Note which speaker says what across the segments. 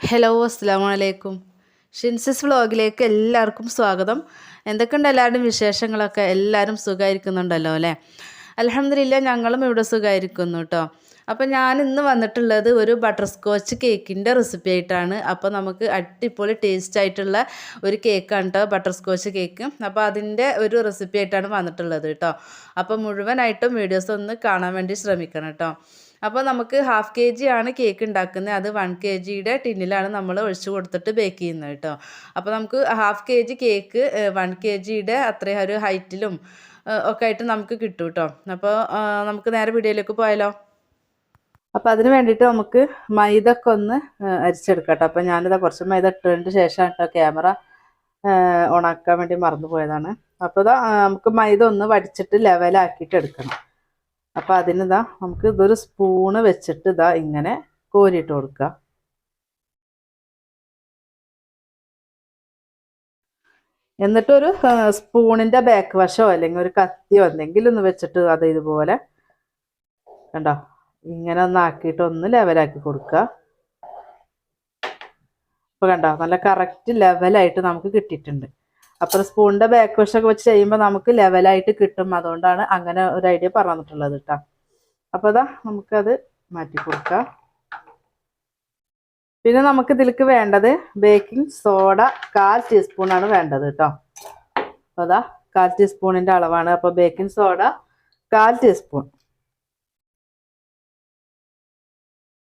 Speaker 1: Hello അസ്സാം ഷിൻസിസ് വ്ളോഗിലേക്ക് എല്ലാവർക്കും സ്വാഗതം. എന്തൊക്കെയുണ്ട് എല്ലാവരുടെയും വിശേഷങ്ങളൊക്കെ? എല്ലാവരും സുഖമായിരിക്കുന്നുണ്ടല്ലോ അല്ലേ? അലഹമില്ല ഞങ്ങളും ഇവിടെ സുഖമായിരിക്കുന്നു കേട്ടോ അപ്പോൾ ഞാൻ ഇന്ന് വന്നിട്ടുള്ളത് ഒരു ബട്ടർ സ്കോച്ച് കേക്കിന്റെ റെസിപ്പി ആയിട്ടാണ്. അപ്പോൾ നമുക്ക് അടിപൊളി ടേസ്റ്റ് ആയിട്ടുള്ള ഒരു കേക്കാണ് കേട്ടോ ബട്ടർ സ്കോച്ച് കേക്ക് അപ്പോൾ അതിന്റെ ഒരു റെസിപ്പി ആയിട്ടാണ് വന്നിട്ടുള്ളത് കേട്ടോ അപ്പോൾ മുഴുവനായിട്ടും വീഡിയോസ് ഒന്ന് കാണാൻ വേണ്ടി ശ്രമിക്കണം കേട്ടോ അപ്പോൾ നമുക്ക് ഹാഫ് കെ ജി ആണ് കേക്ക് ഉണ്ടാക്കുന്നത് അത് വൺ കെ ജിയുടെ ടിന്നിലാണ് നമ്മൾ ഒഴിച്ചു കൊടുത്തിട്ട് ബേക്ക് ചെയ്യുന്നത് കേട്ടോ. അപ്പോൾ നമുക്ക് half K G cake one K ജിയുടെ അത്രയും ഒരു ഹൈറ്റിലും ഒക്കെ ആയിട്ട് നമുക്ക് കിട്ടും കേട്ടോ അപ്പോൾ നമുക്ക് നേരെ വീഡിയോയിലേക്ക് പോയാലോ? അപ്പോൾ അതിന് വേണ്ടിയിട്ട് നമുക്ക് മൈദ ഒക്കെ ഒന്ന് അരിച്ചെടുക്കാം കേട്ടോ അപ്പോൾ ഞാനിതാ കുറച്ച് മൈദ ഇട്ടതിന് ശേഷം കേട്ടോ ക്യാമറ ഓണാക്കാൻ വേണ്ടി മറന്നു പോയതാണ്. അപ്പോൾ നമുക്ക് മൈദ ഒന്ന് വടിച്ചിട്ട് ലെവലാക്കിയിട്ട് എടുക്കണം. അപ്പോൾ അതിനിതാ നമുക്ക് ഇതൊരു സ്പൂണ് വെച്ചിട്ട് ഇതാ ഇങ്ങനെ കോരിയിട്ട് കൊടുക്കുക എന്നിട്ടൊരു സ്പൂണിന്റെ ബാക്ക് വശമോ അല്ലെങ്കിൽ ഒരു കത്തിയോ എന്തെങ്കിലും ഒന്ന് വെച്ചിട്ട് അത് ഇതുപോലെ കണ്ടോ ഇങ്ങനെ ഒന്ന് ആക്കിയിട്ട് ഒന്ന് ലെവലാക്കി കൊടുക്കുക അപ്പോൾ കണ്ടോ നല്ല കറക്റ്റ് ലെവലായിട്ട് നമുക്ക് കിട്ടിയിട്ടുണ്ട്. അപ്പോൾ സ്പൂണിന്റെ ബാക്ക് വശമൊക്കെ വെച്ച് ചെയ്യുമ്പോൾ നമുക്ക് ലെവലായിട്ട് കിട്ടും. അതുകൊണ്ടാണ് അങ്ങനെ ഒരു ഐഡിയ പറഞ്ഞിട്ടുള്ളത് കേട്ടോ അപ്പോൾ അതാ നമുക്കത് മാറ്റി കൊടുക്കാം. പിന്നെ നമുക്ക് ഇതിലേക്ക് വേണ്ടത് ബേക്കിംഗ് സോഡ കാൽ ടീസ്പൂണാണ് വേണ്ടത് കേട്ടോ അപ്പോൾ അതാ കാൽ ടീസ്പൂണിന്റെ അളവാണ്. അപ്പോൾ ബേക്കിംഗ് സോഡ കാൽ ടീസ്പൂൺ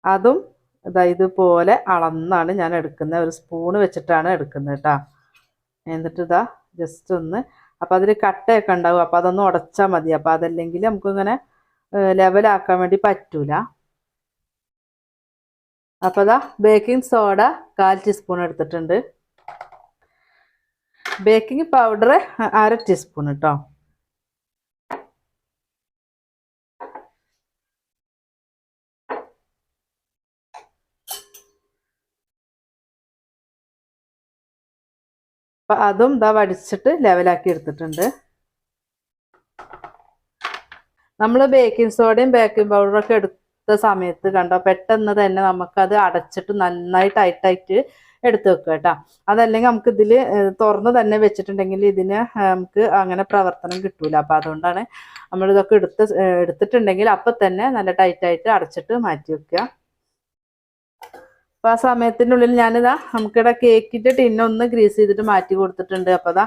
Speaker 1: അതും ഇതാ ഇതുപോലെ അളന്നാണ് ഞാൻ എടുക്കുന്നത് ഒരു സ്പൂണ് വെച്ചിട്ടാണ് എടുക്കുന്നത് കേട്ടോ എന്നിട്ട് ഇതാ ജസ്റ്റ് ഒന്ന്. അപ്പോൾ അതിൽ കട്ടയൊക്കെ ഉണ്ടാവും. അപ്പോൾ അതൊന്ന് ഉടച്ചാൽ മതി. അപ്പോൾ അതല്ലെങ്കിൽ നമുക്കിങ്ങനെ ലെവലാക്കാൻ വേണ്ടി പറ്റൂല. അപ്പോൾ അതാ ബേക്കിംഗ് സോഡ കാൽ ടീസ്പൂൺ എടുത്തിട്ടുണ്ട്. ബേക്കിംഗ് പൗഡർ അര ടീസ്പൂൺ കേട്ടോ അപ്പം അതും ഇതാ വടിച്ചിട്ട് ലെവലാക്കി എടുത്തിട്ടുണ്ട്. നമ്മൾ ബേക്കിംഗ് സോഡയും ബേക്കിംഗ് പൗഡറും ഒക്കെ എടുത്ത സമയത്ത് കണ്ടോ പെട്ടെന്ന് തന്നെ നമുക്കത് അടച്ചിട്ട് നന്നായി ടൈറ്റായിട്ട് എടുത്തു വെക്കുക കേട്ടോ. അതല്ലെങ്കിൽ നമുക്ക് ഇതിൽ തുറന്ന് തന്നെ വെച്ചിട്ടുണ്ടെങ്കിൽ ഇതിന് നമുക്ക് അങ്ങനെ പ്രവർത്തനം കിട്ടൂല. അപ്പം അതുകൊണ്ടാണ് നമ്മളിതൊക്കെ എടുത്ത് എടുത്തിട്ടുണ്ടെങ്കിൽ അപ്പം തന്നെ നല്ല ടൈറ്റായിട്ട് അടച്ചിട്ട് മാറ്റി വെക്കുക. അപ്പോൾ ആ സമയത്തിന്റെ ഉള്ളിൽ ഞാനിതാ നമുക്കിവിടെ കേക്കിന്റെ ടിന്നൊന്ന് ഗ്രീസ് ചെയ്തിട്ട് മാറ്റി കൊടുത്തിട്ടുണ്ട്. അപ്പോൾ അതാ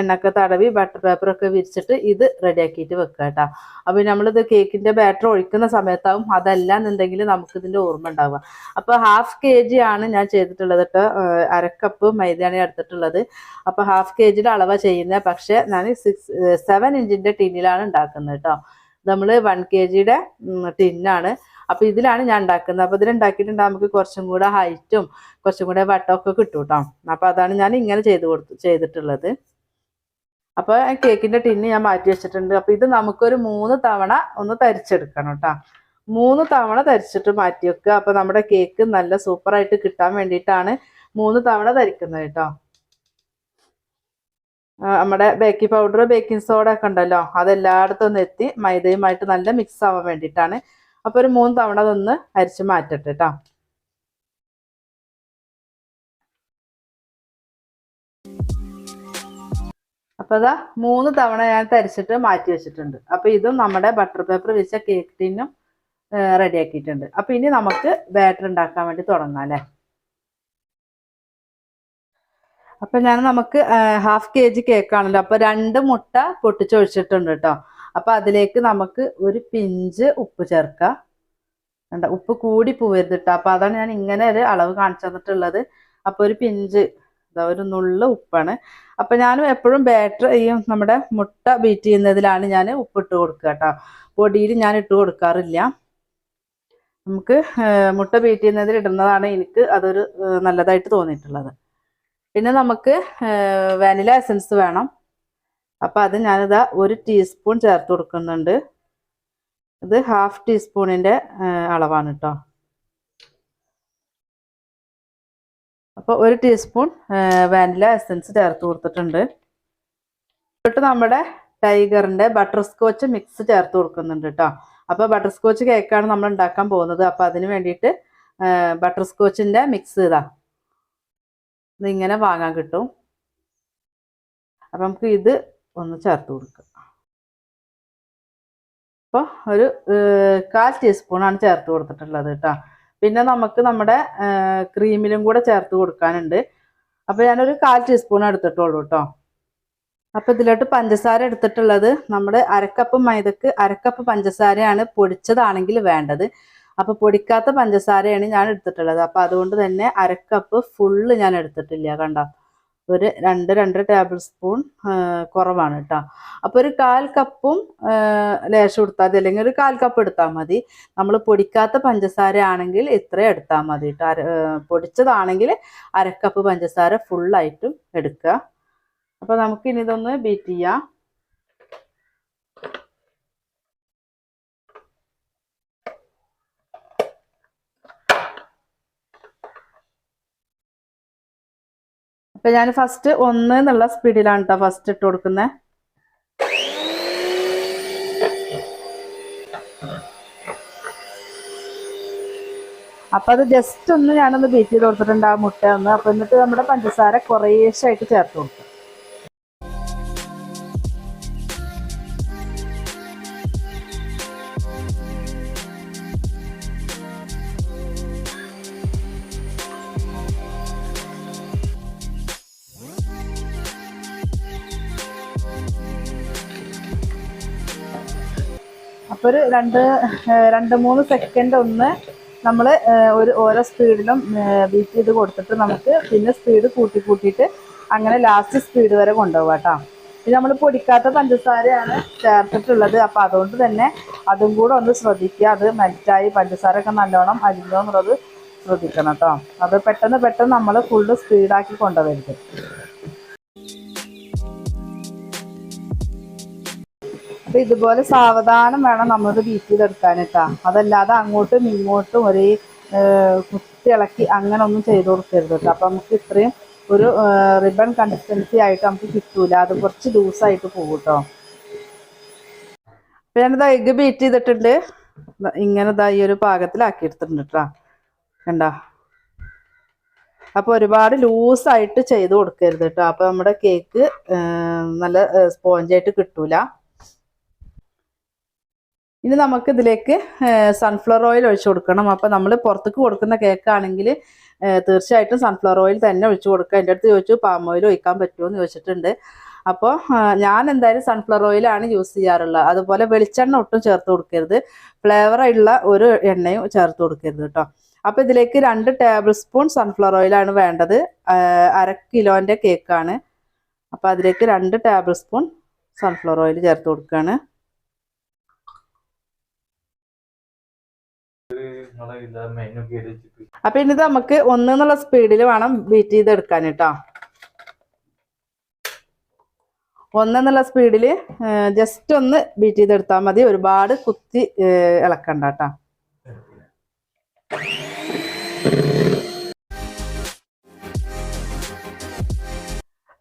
Speaker 1: എണ്ണക്ക തടവി ബട്ടർ പേപ്പറൊക്കെ വിരിച്ചിട്ട് ഇത് റെഡിയാക്കിയിട്ട് വെക്കുക കേട്ടോ അപ്പോൾ നമ്മളിത് കേക്കിന്റെ ബാറ്റർ ഒഴിക്കുന്ന സമയത്താവും അതല്ല എന്നുണ്ടെങ്കിൽ നമുക്കിതിന്റെ ഓർമ്മ ഉണ്ടാവുക. അപ്പോൾ ഹാഫ് കെ ജി ആണ് ഞാൻ ചെയ്തിട്ടുള്ളത് കേട്ടോ അരക്കപ്പ് മൈദയാണ് എടുത്തിട്ടുള്ളത്. അപ്പോൾ ഹാഫ് കെ ജിയുടെ അളവാണ് ചെയ്യുന്നത് പക്ഷെ ഞാൻ സിക്സ് സെവൻ ഇഞ്ചിന്റെ ടിന്നിലാണ് ഉണ്ടാക്കുന്നത് കേട്ടോ നമ്മൾ വൺ കെ ജിയുടെ ടിന്നാണ്. അപ്പോൾ ഇതിലാണ് ഞാൻ ഉണ്ടാക്കുന്നത്. അപ്പോൾ ഇതിലുണ്ടാക്കിയിട്ടുണ്ടെങ്കിൽ നമുക്ക് കുറച്ചും കൂടെ ഹൈറ്റും കുറച്ചും കൂടെ വട്ടമൊക്കെ കിട്ടും കേട്ടോ അപ്പോൾ അതാണ് ഞാൻ ഇങ്ങനെ ചെയ്ത് കൊടുത്തു ചെയ്തിട്ടുള്ളത്. അപ്പോൾ കേക്കിന്റെ ടിന്ന് ഞാൻ മാറ്റി വെച്ചിട്ടുണ്ട്. അപ്പോൾ ഇത് നമുക്കൊരു മൂന്ന് തവണ ഒന്ന് തരിച്ചെടുക്കണം കേട്ടോ മൂന്ന് തവണ തരിച്ചിട്ട് മാറ്റി വെക്കുക. അപ്പോൾ നമ്മുടെ കേക്ക് നല്ല സൂപ്പറായിട്ട് കിട്ടാൻ വേണ്ടിയിട്ടാണ് മൂന്ന് തവണ തരിക്കുന്നത് കേട്ടോ നമ്മുടെ ബേക്കിംഗ് പൗഡർ ബേക്കിംഗ് സോഡ ഒക്കെ ഉണ്ടല്ലോ. അതെല്ലായിടത്തും ഒന്ന് എത്തി മൈദയുമായിട്ട് നല്ല മിക്സ് ആവാൻ വേണ്ടിയിട്ടാണ് അപ്പോൾ ഒരു മൂന്ന് തവണ അതൊന്ന് അരിച്ച് മാറ്റട്ടെ കേട്ടോ അപ്പോൾ അതാ മൂന്ന് തവണ ഞാൻ തരിച്ചിട്ട് മാറ്റി വെച്ചിട്ടുണ്ട്. അപ്പോൾ ഇതും നമ്മുടെ ബട്ടർ പേപ്പർ വെച്ച കേക്ക് ടീനും റെഡി ആക്കിയിട്ടുണ്ട്. അപ്പോൾ ഇനി നമുക്ക് ബാറ്റർ ഉണ്ടാക്കാൻ വേണ്ടി തുടങ്ങാം അല്ലേ അപ്പം ഞാൻ നമുക്ക് ഹാഫ് കെ ജി കേക്കാണല്ലോ അപ്പോൾ രണ്ട് മുട്ട പൊട്ടിച്ചൊഴിച്ചിട്ടുണ്ട് കേട്ടോ അപ്പോൾ അതിലേക്ക് നമുക്ക് ഒരു പിഞ്ച് ഉപ്പ് ചേർക്കാം. കണ്ട? ഉപ്പ് കൂടി പോവരുത് കേട്ടോ അപ്പോൾ അതാണ് ഞാൻ ഇങ്ങനെ ഒരു അളവ് കാണിച്ചു തന്നിട്ടുള്ളത്. അപ്പോൾ ഒരു പിഞ്ച് ഇതാ ഒരു നുള്ള ഉപ്പാണ്. അപ്പോൾ ഞാൻ എപ്പോഴും ബാറ്റർ ഈ നമ്മുടെ മുട്ട ബീറ്റ് ചെയ്യുന്നതിലാണ് ഞാൻ ഉപ്പ് ഇട്ട് കൊടുക്കുക കേട്ടോ പൊടിയിൽ ഞാൻ ഇട്ട് കൊടുക്കാറില്ല. നമുക്ക് മുട്ട ബീറ്റ് ചെയ്യുന്നതിൽ ഇടുന്നതാണ് എനിക്ക് അതൊരു നല്ലതായിട്ട് തോന്നിയിട്ടുള്ളത്. പിന്നെ നമുക്ക് വാനില എസൻസ് വേണം. അപ്പോൾ അത് ഞാനിതാ ഒരു ടീസ്പൂൺ ചേർത്ത് കൊടുക്കുന്നുണ്ട്. ഇത് ഹാഫ് ടീസ്പൂണിന്റെ അളവാണ് കേട്ടോ അപ്പോൾ ഒരു ടീസ്പൂൺ വാനില എസൻസ് ചേർത്ത് കൊടുത്തിട്ടുണ്ട്. എന്നിട്ട് നമ്മുടെ ടൈഗറിന്റെ ബട്ടർ സ്കോച്ച് മിക്സ് ചേർത്ത് കൊടുക്കുന്നുണ്ട് കേട്ടോ അപ്പോൾ ബട്ടർ സ്കോച്ച് കേക്കാണ് നമ്മൾ ഉണ്ടാക്കാൻ പോകുന്നത്. അപ്പോൾ അതിന് വേണ്ടിയിട്ട് ബട്ടർ സ്കോച്ചിന്റെ മിക്സ് ഇതാ. ഇതിങ്ങനെ വാങ്ങാൻ കിട്ടും. അപ്പം നമുക്ക് ഇത് ഒന്ന് ചേർത്ത് കൊടുക്കുക. അപ്പോൾ ഒരു കാൽ ടീസ്പൂണാണ് ചേർത്ത് കൊടുത്തിട്ടുള്ളത് കേട്ടോ. പിന്നെ നമുക്ക് നമ്മുടെ ക്രീമിലും കൂടെ ചേർത്ത് കൊടുക്കാനുണ്ട്. അപ്പോൾ ഞാനൊരു കാൽ ടീസ്പൂൺ എടുത്തിട്ടുള്ളൂ കേട്ടോ. അപ്പോൾ ഇതിലോട്ട് പഞ്ചസാര എടുത്തിട്ടുള്ളത് നമ്മുടെ അരക്കപ്പ് മൈദക്ക് അരക്കപ്പ് പഞ്ചസാരയാണ് പൊടിച്ചതാണെങ്കിൽ വേണ്ടത്. അപ്പോൾ പൊടിക്കാത്ത പഞ്ചസാരയാണ് ഞാൻ എടുത്തിട്ടുള്ളത്. അപ്പോൾ അതുകൊണ്ട് തന്നെ അരക്കപ്പ് ഫുള്ള് ഞാൻ എടുത്തിട്ടില്ല കണ്ടോ. ഒരു രണ്ട് രണ്ടര ടേബിൾ സ്പൂൺ കുറവാണ് കേട്ടോ അപ്പോൾ ഒരു കാൽ കപ്പും ലേശം എടുത്താൽ മതി. അല്ലെങ്കിൽ ഒരു കാൽ കപ്പ് എടുത്താൽ മതി. നമ്മൾ പൊടിക്കാത്ത പഞ്ചസാര ആണെങ്കിൽ ഇത്രയും എടുത്താൽ മതി കേട്ടോ അര പൊടിച്ചതാണെങ്കിൽ അരക്കപ്പ് പഞ്ചസാര ഫുള്ളായിട്ടും എടുക്കുക. അപ്പോൾ നമുക്കിനി ഇതൊന്ന് ബീറ്റ് ചെയ്യാം. അപ്പൊ ഞാൻ ഫസ്റ്റ് ഒന്ന് എന്നുള്ള സ്പീഡിലാണ് കേട്ടോ ഫസ്റ്റ് ഇട്ട് കൊടുക്കുന്നത് അപ്പൊ അത് ജസ്റ്റ് ഒന്ന് ഞാനൊന്ന് ബീറ്റ് ചെയ്ത് കൊടുത്തിട്ടുണ്ട് ആ മുട്ട ഒന്ന് അപ്പൊ എന്നിട്ട് നമ്മുടെ പഞ്ചസാര കുറേശ്ശായിട്ട് ചേർത്ത് കൊടുക്കും. അപ്പോൾ ഒരു രണ്ട് രണ്ട് മൂന്ന് സെക്കൻഡ് ഒന്ന് നമ്മൾ ഒരു ഓരോ സ്പീഡിലും ബീറ്റ് ചെയ്ത് കൊടുത്തിട്ട് നമുക്ക് പിന്നെ സ്പീഡ് കൂട്ടി കൂട്ടിയിട്ട് അങ്ങനെ ലാസ്റ്റ് സ്പീഡ് വരെ കൊണ്ടുപോകാം കേട്ടോ ഇത് നമ്മൾ പൊടിക്കാത്ത പഞ്ചസാരയാണ് ചേർത്തിട്ടുള്ളത്. അപ്പോൾ അതുകൊണ്ട് തന്നെ അതും കൂടെ ഒന്ന് ശ്രദ്ധിക്കുക. അത് മെൽറ്റായി പഞ്ചസാര ഒക്കെ നല്ലോണം അരിഞ്ഞോ എന്നുള്ളത് ശ്രദ്ധിക്കണം കേട്ടോ അത് പെട്ടെന്ന് പെട്ടെന്ന് നമ്മൾ ഫുള്ള് സ്പീഡാക്കി കൊണ്ടുവരരുത്. അപ്പൊ ഇതുപോലെ സാവധാനം വേണം നമ്മളത് ചെയ്തെടുക്കാൻ കേട്ടാ അതല്ലാതെ അങ്ങോട്ടും ഇങ്ങോട്ടും ഒരേ കുത്തി ഇളക്കി അങ്ങനെ ഒന്നും ചെയ്ത് കൊടുക്കരുത് കേട്ടോ. അപ്പൊ നമുക്ക് ഇത്രയും ഒരു റിബൺ കൺസിസ്റ്റൻസി ആയിട്ട് നമുക്ക് കിട്ടൂല. അത് കുറച്ച് ലൂസായിട്ട് പോകും കേട്ടോ. അപ്പൊ ഞാനിത് എഗ് ബീറ്റ് ചെയ്തിട്ടുണ്ട്. ഇങ്ങനെ ഈ ഒരു പാകത്തിലാക്കി എടുത്തിട്ടുണ്ട് കേട്ടോ. കണ്ടോ? അപ്പൊ ഒരുപാട് ലൂസായിട്ട് ചെയ്ത് കൊടുക്കരുത് കേട്ടോ. അപ്പൊ നമ്മുടെ കേക്ക് നല്ല സ്പോഞ്ചായിട്ട് കിട്ടൂല. ഇനി നമുക്ക് ഇതിലേക്ക് സൺഫ്ലവർ ഓയിൽ ഒഴിച്ചു കൊടുക്കണം. അപ്പോൾ നമ്മൾ പുറത്തേക്ക് കൊടുക്കുന്ന കേക്കാണെങ്കിൽ തീർച്ചയായിട്ടും സൺഫ്ലവർ ഓയിൽ തന്നെ ഒഴിച്ചു കൊടുക്കുക. എന്റെ അടുത്ത് ചോദിച്ചു പാം ഓയിൽ ഒഴിക്കാൻ പറ്റുമോ? എന്ന് ചോദിച്ചിട്ടുണ്ട്. അപ്പോൾ ഞാൻ എന്തായാലും സൺഫ്ലവർ ഓയിലാണ് യൂസ് ചെയ്യാറുള്ളത്. അതുപോലെ വെളിച്ചെണ്ണ ഒട്ടും ചേർത്ത് കൊടുക്കരുത്. ഫ്ലേവർ ഉള്ള ഒരു എണ്ണയും ചേർത്ത് കൊടുക്കരുത് കേട്ടോ. അപ്പോൾ ഇതിലേക്ക് രണ്ട് ടേബിൾ സ്പൂൺ സൺഫ്ലവർ ഓയിലാണ് വേണ്ടത്. അര കിലോന്റെ കേക്കാണ് അപ്പോൾ അതിലേക്ക് രണ്ട് ടേബിൾ സ്പൂൺ സൺഫ്ലവർ ഓയിൽ ചേർത്ത് കൊടുക്കുകയാണ്
Speaker 2: നിങ്ങളെ ഇതാ മെനു കയറി വെച്ചിട്ട്
Speaker 1: അപ്പൊ ഇനി നമുക്ക് ഒന്നെന്നുള്ള സ്പീഡിൽ വേണം ബീറ്റ് ചെയ്തെടുക്കാൻ കേട്ടോ ഒന്നെന്നുള്ള സ്പീഡിൽ ജസ്റ്റ് ഒന്ന് ബീറ്റ് ചെയ്തെടുത്താൽ മതി. ഒരുപാട് കുത്തി ഇളക്കണ്ട കേട്ടോ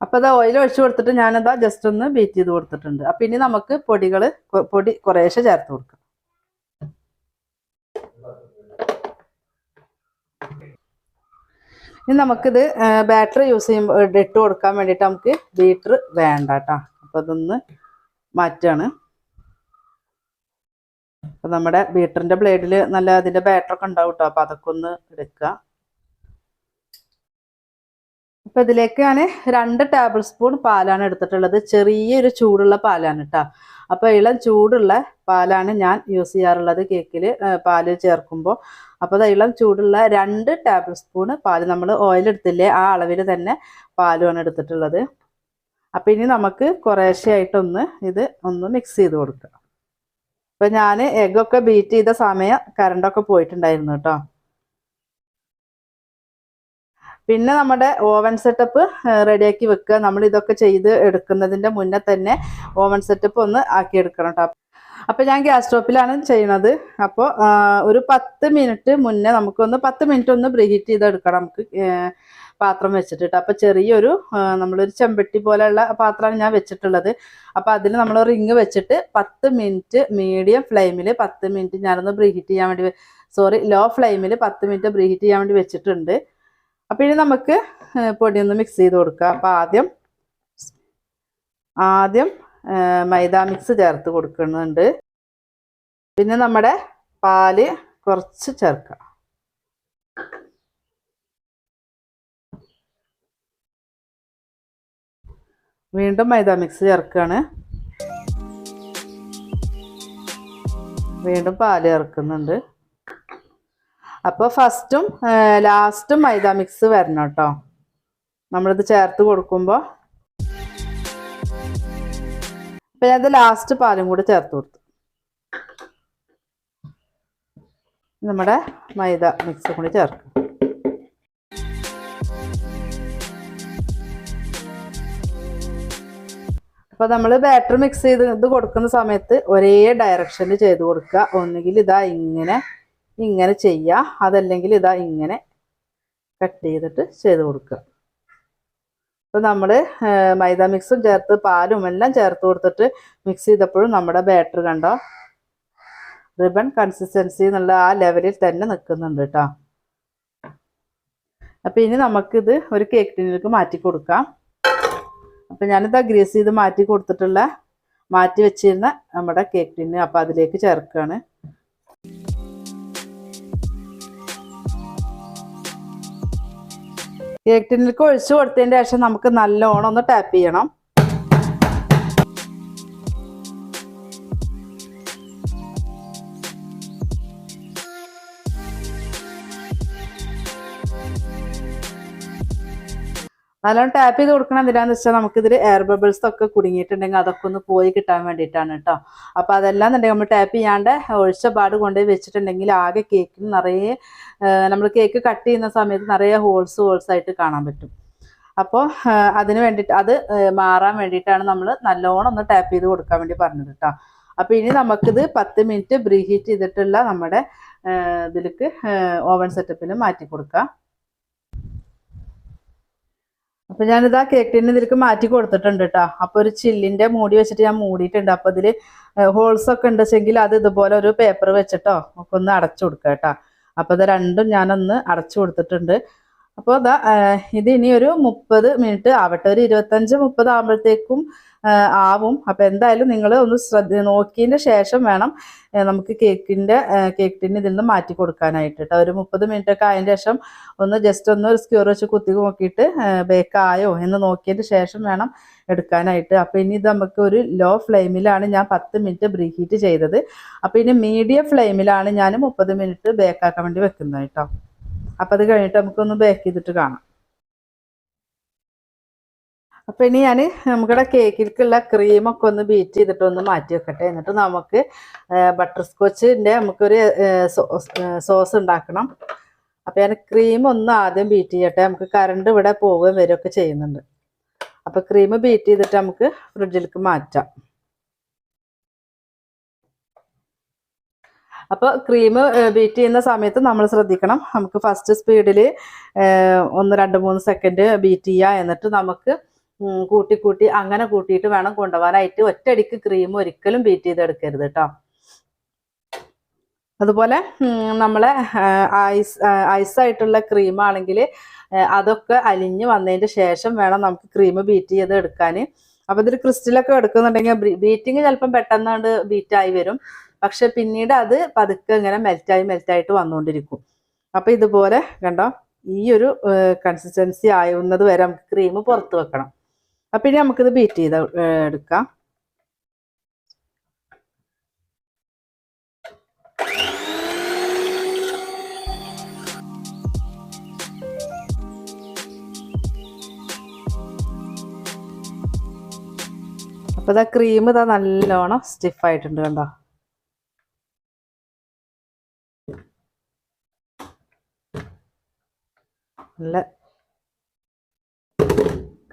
Speaker 1: അപ്പൊ അതാ ഓയിൽ ഒഴിച്ചു കൊടുത്തിട്ട് ഞാനതാ ജസ്റ്റ് ഒന്ന് ബീറ്റ് ചെയ്ത് കൊടുത്തിട്ടുണ്ട്. അപ്പൊ ഇനി നമുക്ക് പൊടികൾ പൊടി കുറേശ്ശെ ചേർത്ത് കൊടുക്കാം. ഇനി നമുക്കിത് ബാറ്ററി യൂസ് ചെയ്യുമ്പോൾ ഇട്ട് കൊടുക്കാൻ വേണ്ടിയിട്ട് നമുക്ക് ബീറ്റർ വേണ്ട കേട്ടോ അപ്പോൾ അതൊന്ന് മാറ്റാണ്. അപ്പോൾ നമ്മുടെ ബീറ്ററിന്റെ ബ്ലേഡിൽ നല്ല അതിന്റെ ബാറ്ററൊക്കെ ഉണ്ടാവും കേട്ടോ അപ്പോൾ അതൊക്കെ ഒന്ന് എടുക്കുക. അപ്പം ഇതിലേക്ക് ഞാൻ രണ്ട് ടേബിൾ സ്പൂൺ പാലാണ് എടുത്തിട്ടുള്ളത്. ചെറിയൊരു ചൂടുള്ള പാലാണ് കേട്ടോ അപ്പോൾ ഇളം ചൂടുള്ള പാലാണ് ഞാൻ യൂസ് ചെയ്യാറുള്ളത് കേക്കിൽ പാൽ ചേർക്കുമ്പോൾ അപ്പോൾ അത് ഇളം ചൂടുള്ള രണ്ട് ടേബിൾ സ്പൂൺ പാൽ നമ്മൾ ഓയിൽ എടുത്തില്ലേ ആ അളവിൽ തന്നെ പാലുമാണ് എടുത്തിട്ടുള്ളത്. അപ്പോൾ ഇനി നമുക്ക് കുറേശ്ശെയായിട്ടൊന്ന് ഇത് ഒന്ന് മിക്സ് ചെയ്ത് കൊടുക്കാം. അപ്പോൾ ഞാൻ എഗ്ഗൊക്കെ ബീറ്റ് ചെയ്ത സമയം കറണ്ടൊക്കെ പോയിട്ടുണ്ടായിരുന്നു കേട്ടോ. പിന്നെ നമ്മുടെ ഓവൻ സെറ്റപ്പ് റെഡിയാക്കി വെക്കുക. നമ്മൾ ഇതൊക്കെ ചെയ്ത് എടുക്കുന്നതിന്റെ മുന്നേ തന്നെ ഓവൻ സെറ്റപ്പ് ഒന്ന് ആക്കി എടുക്കണം കേട്ടോ അപ്പോൾ ഞാൻ ഗ്യാസ് സ്റ്റോപ്പിലാണ് ചെയ്യണത്. അപ്പോൾ ഒരു പത്ത് മിനിറ്റ് മുന്നേ നമുക്കൊന്ന് പത്ത് മിനിറ്റ് ഒന്ന് പ്രീഹീറ്റ് ചെയ്തെടുക്കണം നമുക്ക് പാത്രം വെച്ചിട്ട്ട്ടാ. അപ്പോൾ ചെറിയൊരു നമ്മളൊരു ചെമ്പട്ടി പോലെയുള്ള പാത്രമാണ് ഞാൻ വെച്ചിട്ടുള്ളത്. അപ്പോൾ അതിൽ നമ്മൾ റിങ് വെച്ചിട്ട് പത്ത് മിനിറ്റ് മീഡിയം ഫ്ലെയിമിൽ പത്ത് മിനിറ്റ് ഞാനൊന്ന് പ്രീഹീറ്റ് ചെയ്യാൻ വേണ്ടി സോറി ലോ ഫ്ലെയിമിൽ പത്ത് മിനിറ്റ് പ്രീഹീറ്റ് ചെയ്യാൻ വേണ്ടി വെച്ചിട്ടുണ്ട്. അപ്പോൾ ഇനി നമുക്ക് പൊടി ഒന്ന് മിക്സ് ചെയ്ത് കൊടുക്കുക അപ്പോൾ ആദ്യം ആദ്യം മൈദ മിക്സ് ചേർത്ത് കൊടുക്കുന്നുണ്ട്. പിന്നെ നമ്മുടെ പാൽ കുറച്ച് ചേർക്കുക വീണ്ടും മൈദ മിക്സ് ചേർക്കുകയാണ് വീണ്ടും പാൽ ചേർക്കുന്നുണ്ട്. അപ്പോൾ ഫസ്റ്റും ലാസ്റ്റും മൈദ മിക്സ് വരണം കേട്ടോ. നമ്മളിത് ചേർത്ത് കൊടുക്കുമ്പോൾ പിന്നെ ഞാനത് ലാസ്റ്റ് പാലും കൂടി ചേർത്ത് കൊടുത്തു. നമ്മുടെ മൈദ മിക്സ് കൂടി ചേർക്കും. അപ്പോൾ നമ്മൾ ബാറ്റർ മിക്സ് ചെയ്ത് ഇത് കൊടുക്കുന്ന സമയത്ത് ഒരേ ഡയറക്ഷനിൽ ചെയ്ത് കൊടുക്കുക. ഒന്നുകിൽ ഇതാ ഇങ്ങനെ ഇങ്ങനെ ചെയ്യുക അതല്ലെങ്കിൽ ഇതാ ഇങ്ങനെ കട്ട് ചെയ്തിട്ട് ചെയ്ത് കൊടുക്കുക. അപ്പോൾ നമ്മൾ മൈദ മിക്സും ചേർത്ത് പാലും എല്ലാം ചേർത്ത് കൊടുത്തിട്ട് മിക്സ് ചെയ്തപ്പോഴും നമ്മുടെ ബാറ്റർ കണ്ടോ? റിബൺ കൺസിസ്റ്റൻസി എന്നുള്ള ആ ലെവലിൽ തന്നെ നിൽക്കുന്നുണ്ട് കേട്ടോ അപ്പോൾ ഇനി നമുക്കിത് ഒരു കേക്ക് ടിന്നിലേക്ക് മാറ്റി കൊടുക്കാം. അപ്പം ഞാനിതാ ഗ്രീസ് ചെയ്ത് മാറ്റി കൊടുത്തിട്ടുള്ള മാറ്റി വെച്ചിരുന്ന നമ്മുടെ കേക്ക് ടിന്ന് അപ്പോൾ അതിലേക്ക് ചേർക്കുകയാണ് കേക്ക് ഒഴിച്ചു കൊടുത്തതിന് ശേഷം നമുക്ക് നല്ലോണം ഒന്ന് ടാപ്പ് ചെയ്യണം. നല്ലോണം ടാപ്പ് ചെയ്ത് കൊടുക്കണം എന്തിനാന്ന് വെച്ചാൽ നമുക്കിതിൽ എയർ ബബിൾസ് ഒക്കെ കുടുങ്ങിയിട്ടുണ്ടെങ്കിൽ അതൊക്കെ ഒന്ന് പോയി കിട്ടാൻ വേണ്ടിയിട്ടാണ് കേട്ടോ അപ്പോൾ അതെല്ലാം എന്നുണ്ടെങ്കിൽ നമ്മൾ ടാപ്പ് ചെയ്യാണ്ട് ഒഴിച്ച പാട് കൊണ്ടുപോയി വെച്ചിട്ടുണ്ടെങ്കിൽ ആകെ കേക്കിന് നിറയെ നമ്മൾ കേക്ക് കട്ട് ചെയ്യുന്ന സമയത്ത് നിറയെ ഹോൾസ് ഹോൾസ് ആയിട്ട് കാണാൻ പറ്റും. അപ്പോൾ അതിന് വേണ്ടിയിട്ട് അത് മാറാൻ വേണ്ടിയിട്ടാണ് നമ്മൾ നല്ലോണം ഒന്ന് ടാപ്പ് ചെയ്ത് കൊടുക്കാൻ വേണ്ടി പറഞ്ഞത് കേട്ടോ അപ്പോൾ ഇനി നമുക്കിത് പത്ത് മിനിറ്റ് ബ്രീഹീറ്റ് ചെയ്തിട്ടുള്ള നമ്മുടെ ഇതിലേക്ക് ഓവൻ സെറ്റപ്പിൽ മാറ്റി കൊടുക്കാം. അപ്പൊ ഞാനിതാ കേക്ക് ടിന്ന് ഇതിലേക്ക് മാറ്റി കൊടുത്തിട്ടുണ്ട് കേട്ടോ അപ്പൊ ഒരു ചില്ലിന്റെ മൂടി വെച്ചിട്ട് ഞാൻ മൂടിയിട്ടുണ്ട്. അപ്പൊ ഇതിൽ ഹോൾസ് ഒക്കെ ഉണ്ടെങ്കിൽ അത് ഇതുപോലെ ഒരു പേപ്പർ വെച്ചിട്ടോ ഒക്കെ ഒന്ന് അടച്ചു കൊടുക്കുക കേട്ടോ. അപ്പൊ ഇത് രണ്ടും ഞാനൊന്ന് അടച്ചു കൊടുത്തിട്ടുണ്ട്. അപ്പോൾ അതാ ഇത് ഇനി ഒരു മുപ്പത് മിനിറ്റ് ആവട്ടെ. ഒരു ഇരുപത്തഞ്ച് മുപ്പത് ആകുമ്പോഴത്തേക്കും ഏഹ് ആവും. അപ്പോൾ എന്തായാലും നിങ്ങൾ ഒന്ന് ശ്രദ്ധ നോക്കിയതിന്റെ ശേഷം വേണം നമുക്ക് കേക്കിന്റെ കേക്ക് ടിന് ഇതിൽ നിന്ന് മാറ്റി കൊടുക്കാനായിട്ട് കേട്ടോ. ഒരു മുപ്പത് മിനിറ്റ് ഒക്കെ ആയതിന് ശേഷം ഒന്ന് ജസ്റ്റ് ഒന്ന് ഒരു സ്ക്യൂർ വെച്ച് കുത്തി നോക്കിയിട്ട് ബേക്കായോ എന്ന് നോക്കിയതിന് ശേഷം വേണം എടുക്കാനായിട്ട്. അപ്പോൾ ഇനി ഇത് നമുക്ക് ഒരു ലോ ഫ്ലെയിമിലാണ് ഞാൻ പത്ത് മിനിറ്റ് ബ്രീഹീറ്റ് ചെയ്തത്. അപ്പോൾ ഇനി മീഡിയം ഫ്ലെയിമിലാണ് ഞാൻ മുപ്പത് മിനിറ്റ് ബേക്കാക്കാൻ വേണ്ടി വെക്കുന്നത് കേട്ടോ. അപ്പോൾ അത് കഴിഞ്ഞിട്ട് നമുക്കൊന്ന് ബേക്ക് ചെയ്തിട്ട് കാണാം. അപ്പോൾ ഇനി ഞാൻ നമ്മുടെ കേക്കിലേക്കുള്ള ക്രീമൊക്കെ ഒന്ന് ബീറ്റ് ചെയ്തിട്ട് ഒന്ന് മാറ്റി വെക്കട്ടെ. എന്നിട്ട് നമുക്ക് ബട്ടർ സ്കോച്ചിന്റെ നമുക്കൊരു സോസ് ഉണ്ടാക്കണം. അപ്പോൾ ഞാൻ ക്രീം ഒന്ന് ആദ്യം ബീറ്റ് ചെയ്യട്ടെ. നമുക്ക് കറണ്ട് ഇവിടെ പോവുകയും വരികയൊക്കെ ചെയ്യുന്നുണ്ട്. അപ്പോൾ ക്രീം ബീറ്റ് ചെയ്തിട്ട് നമുക്ക് ഫ്രിഡ്ജിലേക്ക് മാറ്റാം. അപ്പോൾ ക്രീം ബീറ്റ് ചെയ്യുന്ന സമയത്ത് നമ്മൾ ശ്രദ്ധിക്കണം. നമുക്ക് ഫസ്റ്റ് സ്പീഡിൽ ഒന്ന് രണ്ട് മൂന്ന് സെക്കൻഡ് ബീറ്റ് ചെയ്യുക. എന്നിട്ട് നമുക്ക് കൂട്ടി കൂട്ടി അങ്ങനെ കൂട്ടിയിട്ട് വേണം കൊണ്ടുപോകാനായിട്ട്. ഒറ്റയടിക്ക് ക്രീം ഒരിക്കലും ബീറ്റ് ചെയ്തെടുക്കരുത് കേട്ടോ അതുപോലെ നമ്മളെ ഐസ് ഐസായിട്ടുള്ള ക്രീം ആണെങ്കിൽ അതൊക്കെ അലിഞ്ഞ് വന്നതിന്റെ ശേഷം വേണം നമുക്ക് ക്രീം ബീറ്റ് ചെയ്ത് എടുക്കാൻ അപ്പോൾ ഇതിൽ ക്രിസ്റ്റലൊക്കെ എടുക്കുന്നുണ്ടെങ്കിൽ ബീറ്റിങ് ചിലപ്പം പെട്ടെന്നാണ്ട് ബീറ്റായി വരും. പക്ഷെ പിന്നീട് അത് പതുക്കെ ഇങ്ങനെ മെൽറ്റായി മെൽറ്റായിട്ട് വന്നുകൊണ്ടിരിക്കും. അപ്പോൾ ഇതുപോലെ കണ്ടോ ഈ ഒരു കൺസിസ്റ്റൻസി ആവുന്നത് വരെ നമുക്ക് ക്രീം പുറത്ത് വെക്കണം. അപ്പം ഇനി നമുക്കിത് ബീറ്റ് ചെയ്ത് എടുക്കാം. അപ്പോൾ ഇതാ ക്രീം ഇതാ നല്ലോണം സ്റ്റിഫ് ആയിട്ടുണ്ട് കണ്ടോ? നല്ല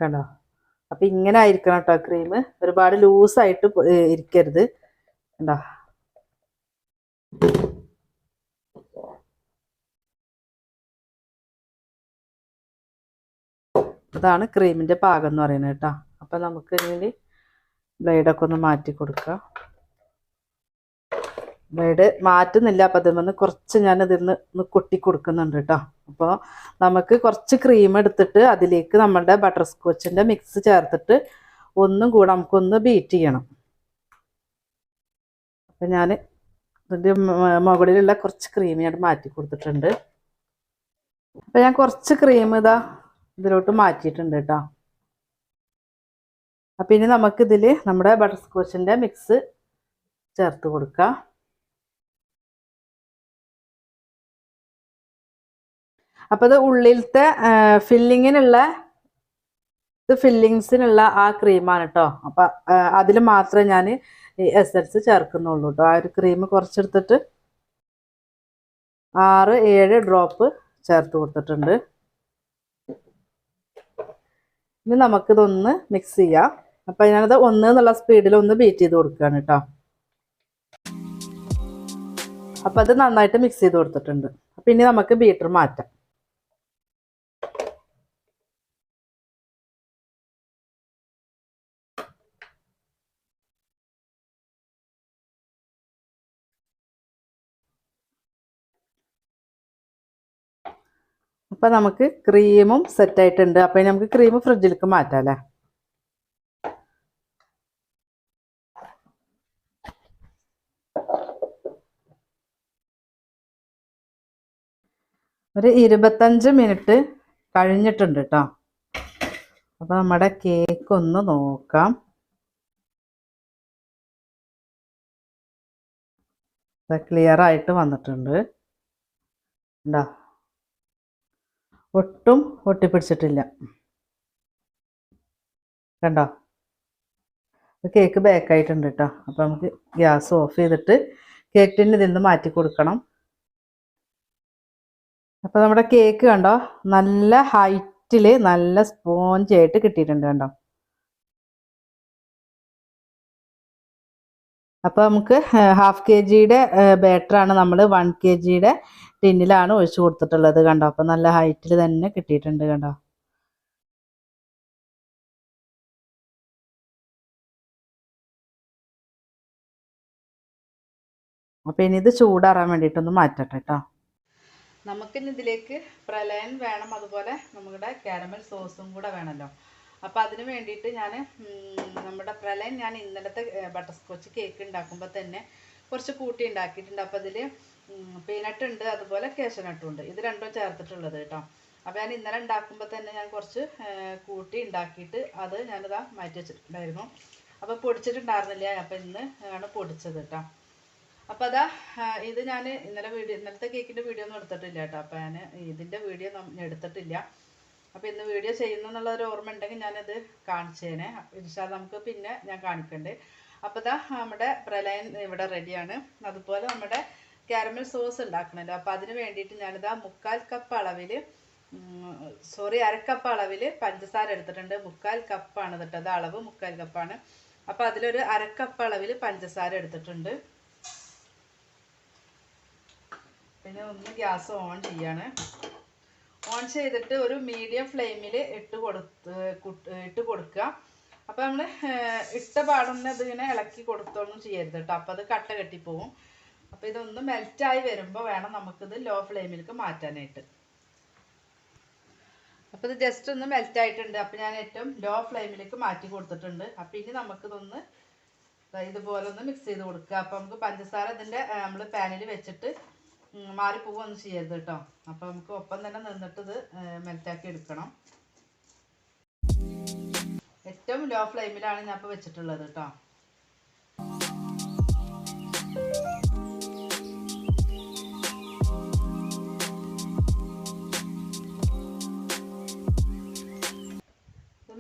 Speaker 1: കണ്ടോ? അപ്പൊ ഇങ്ങനെ ആയിരിക്കണം കേട്ടോ ക്രീം ഒരുപാട് ലൂസായിട്ട് ഇരിക്കരുത്. കണ്ടോ? ഇതാണ് ക്രീമിന്റെ പാകം എന്ന് പറയുന്നത് കേട്ടോ. അപ്പൊ നമുക്ക് ഇനി ബ്ലേഡൊക്കെ ഒന്ന് മാറ്റി കൊടുക്കാം. ബ്ലേഡ് മാറ്റുന്നില്ല. അപ്പം അതിൽ കുറച്ച് ഞാൻ ഇതിന്ന് ഒന്ന് കൊട്ടി കൊടുക്കുന്നുണ്ട് കേട്ടോ. അപ്പോൾ നമുക്ക് കുറച്ച് ക്രീം എടുത്തിട്ട് അതിലേക്ക് നമ്മളുടെ ബട്ടർ സ്കോച്ചിന്റെ മിക്സ് ചേർത്തിട്ട് ഒന്നും കൂടെ നമുക്കൊന്ന് ബീറ്റ് ചെയ്യണം. അപ്പം ഞാൻ ഇതിന്റെ മുകളിലുള്ള കുറച്ച് ക്രീം ഞാൻ മാറ്റി കൊടുത്തിട്ടുണ്ട്. അപ്പം ഞാൻ കുറച്ച് ക്രീം ഇതാ ഇതിലോട്ട് മാറ്റിയിട്ടുണ്ട് കേട്ടോ. അപ്പം ഇനി നമുക്കിതിൽ നമ്മുടെ ബട്ടർ സ്കോച്ചിന്റെ മിക്സ് ചേർത്ത് കൊടുക്കാം. അപ്പോൾ ഇത് ഉള്ളിലത്തെ ഫില്ലിങ്ങിനുള്ള ഇത് ഫില്ലിങ്സിനുള്ള ആ ക്രീമാണ് കേട്ടോ അപ്പം അതിൽ മാത്രമേ ഞാൻ ഈ എസൻസ് ചേർക്കുന്നുള്ളൂ കേട്ടോ ആ ഒരു ക്രീം കുറച്ചെടുത്തിട്ട് ആറ് ഏഴ് ഡ്രോപ്പ് ചേർത്ത് കൊടുത്തിട്ടുണ്ട്. ഇനി നമുക്കിതൊന്ന് മിക്സ് ചെയ്യാം. അപ്പം ഞാനത് ഒന്ന് എന്നുള്ള സ്പീഡിൽ ഒന്ന് ബീറ്റ് ചെയ്ത് കൊടുക്കുകയാണ് കേട്ടോ അപ്പം അത് നന്നായിട്ട് മിക്സ് ചെയ്ത് കൊടുത്തിട്ടുണ്ട്. അപ്പം ഇനി നമുക്ക് ബീറ്റർ മാറ്റാം. അപ്പം നമുക്ക് ക്രീമും സെറ്റ് ആയിട്ടുണ്ട്. അപ്പം നമുക്ക് ക്രീം ഫ്രിഡ്ജിലേക്ക് മാറ്റാം അല്ലേ ഒരു ഇരുപത്തഞ്ച് മിനിറ്റ് കഴിഞ്ഞിട്ടുണ്ട് കേട്ടോ അപ്പോൾ നമ്മുടെ കേക്ക് ഒന്ന് നോക്കാം. ക്ലിയർ ആയിട്ട് വന്നിട്ടുണ്ട്. ഉണ്ടോ ഒട്ടും ഒട്ടിപ്പിടിച്ചിട്ടില്ല കണ്ടോ? കേക്ക് ബേക്കായിട്ടുണ്ട് കേട്ടോ. അപ്പോൾ നമുക്ക് ഗ്യാസ് ഓഫ് ചെയ്തിട്ട് കേക്ക് ടിന്ന് ഇതിൽ നിന്ന് മാറ്റി കൊടുക്കണം. അപ്പോൾ നമ്മുടെ കേക്ക് കണ്ടോ? നല്ല ഹൈറ്റിൽ നല്ല സ്പോഞ്ച് ആയിട്ട് കിട്ടിയിട്ടുണ്ട് കണ്ടോ? അപ്പോൾ നമുക്ക് ഹാഫ് കെ ജിയുടെ ബാറ്ററാണ് നമ്മൾ വൺ കെ ജിയുടെ ടിന്നിലാണ് ഒഴിച്ചു കൊടുത്തിട്ടുള്ളത് കണ്ടോ? അപ്പൊ നല്ല ഹൈറ്റിൽ തന്നെ കിട്ടിയിട്ടുണ്ട് കണ്ടോ? അപ്പൊ ഇനി ഇത് ചൂടാറാൻ വേണ്ടിയിട്ടൊന്ന് മാറ്റട്ടെ കേട്ടോ. നമുക്കിനി ഇതിലേക്ക് പ്രലയൻ വേണം അതുപോലെ നമ്മുടെ കാരമൽ സോസും കൂടെ വേണമല്ലോ അപ്പോൾ അതിന് വേണ്ടിയിട്ട് ഞാൻ നമ്മുടെ പ്രലയൻ ഞാൻ ഇന്നലത്തെ ബട്ടർ സ്കോച്ച് കേക്ക് ഉണ്ടാക്കുമ്പോൾ തന്നെ കുറച്ച് കൂട്ടി ഉണ്ടാക്കിയിട്ടുണ്ട്. അപ്പോൾ അതിൽ പീനട്ട് ഉണ്ട് അതുപോലെ കേശനട്ടും ഉണ്ട് ഇത് രണ്ടും ചേർത്തിട്ടുള്ളത് കേട്ടോ. അപ്പോൾ ഞാൻ ഇന്നലെ ഉണ്ടാക്കുമ്പോൾ തന്നെ ഞാൻ കുറച്ച് കൂട്ടി ഉണ്ടാക്കിയിട്ട് അത് ഞാനിതാ മാറ്റി വെച്ചിട്ടുണ്ടായിരുന്നു. അപ്പോൾ പൊടിച്ചിട്ടുണ്ടായിരുന്നില്ല അപ്പോൾ ഇന്ന് ആണ് പൊടിച്ചത് കേട്ടോ. അപ്പോൾ അതാ ഇത് ഞാൻ ഇന്നലെ വീഡിയോ ഇന്നലത്തെ കേക്കിന്റെ വീഡിയോ ഒന്നും എടുത്തിട്ടില്ല കേട്ടോ. അപ്പോൾ ഞാൻ ഇതിന്റെ വീഡിയോ എടുത്തിട്ടില്ല. അപ്പോൾ ഇന്ന് വീഡിയോ ചെയ്യുന്നെന്നുള്ള ഒരു ഓർമ്മ ഉണ്ടെങ്കിൽ ഞാനത് കാണിച്ചേനെ. ഇൻഷാ നമുക്ക് പിന്നെ ഞാൻ കാണിക്കണ്ട്. അപ്പോൾ ഇതാ നമ്മുടെ പ്രലയൻ ഇവിടെ റെഡിയാണ് അതുപോലെ നമ്മുടെ കാരമൽ സോസ് ഉണ്ടാക്കണല്ലോ. അപ്പോൾ അതിന് വേണ്ടിയിട്ട് ഞാനിതാ മുക്കാൽ കപ്പ് അളവിൽ സോറി അരക്കപ്പ് അളവിൽ പഞ്ചസാര എടുത്തിട്ടുണ്ട്. മുക്കാൽ കപ്പാണ് കേട്ടോ അത് അളവ് മുക്കാൽ കപ്പാണ് അപ്പോൾ അതിലൊരു അരക്കപ്പ് അളവിൽ പഞ്ചസാര എടുത്തിട്ടുണ്ട്. പിന്നെ ഒന്ന് ഗ്യാസ് ഓൺ ചെയ്യാണ്. ഓൺ ചെയ്തിട്ട് ഒരു മീഡിയം ഫ്ലെയിമിൽ ഇട്ട് കൊടുത്ത് ഇട്ട് കൊടുക്കുക. അപ്പോൾ നമ്മൾ ഇട്ട പാടുന്ന ഇതിങ്ങനെ ഇളക്കി കൊടുത്തൊന്നും ചെയ്യരുത് കേട്ടോ. അപ്പോൾ അത് കട്ട കെട്ടിപ്പോവും. അപ്പോൾ ഇതൊന്ന് മെൽറ്റായി വരുമ്പോൾ വേണം നമുക്കിത് ലോ ഫ്ലെയിമിലേക്ക് മാറ്റാനായിട്ട്. അപ്പോൾ ഇത് ജസ്റ്റ് ഒന്ന് മെൽറ്റ് ആയിട്ടുണ്ട്. അപ്പോൾ ഞാൻ ഏറ്റവും ലോ ഫ്ലെയിമിലേക്ക് മാറ്റി കൊടുത്തിട്ടുണ്ട്. അപ്പോൾ ഇനി നമുക്കിതൊന്ന് ഇതുപോലെ ഒന്ന് മിക്സ് ചെയ്ത് കൊടുക്കുക. അപ്പോൾ നമുക്ക് പഞ്ചസാര ഇതിന്റെ നമ്മൾ പാനിൽ വെച്ചിട്ട് മാറിപ്പോവുകയൊന്നും ചെയ്യരുത് കേട്ടോ. അപ്പോൾ നമുക്ക് ഒപ്പം തന്നെ നിന്നിട്ട് ഇത് മെൽറ്റാക്കി എടുക്കണം. ഏറ്റവും ലോ ഫ്ലെയിമിലാണ് ഞാൻ ഇപ്പോൾ വെച്ചിട്ടുള്ളത് കേട്ടോ.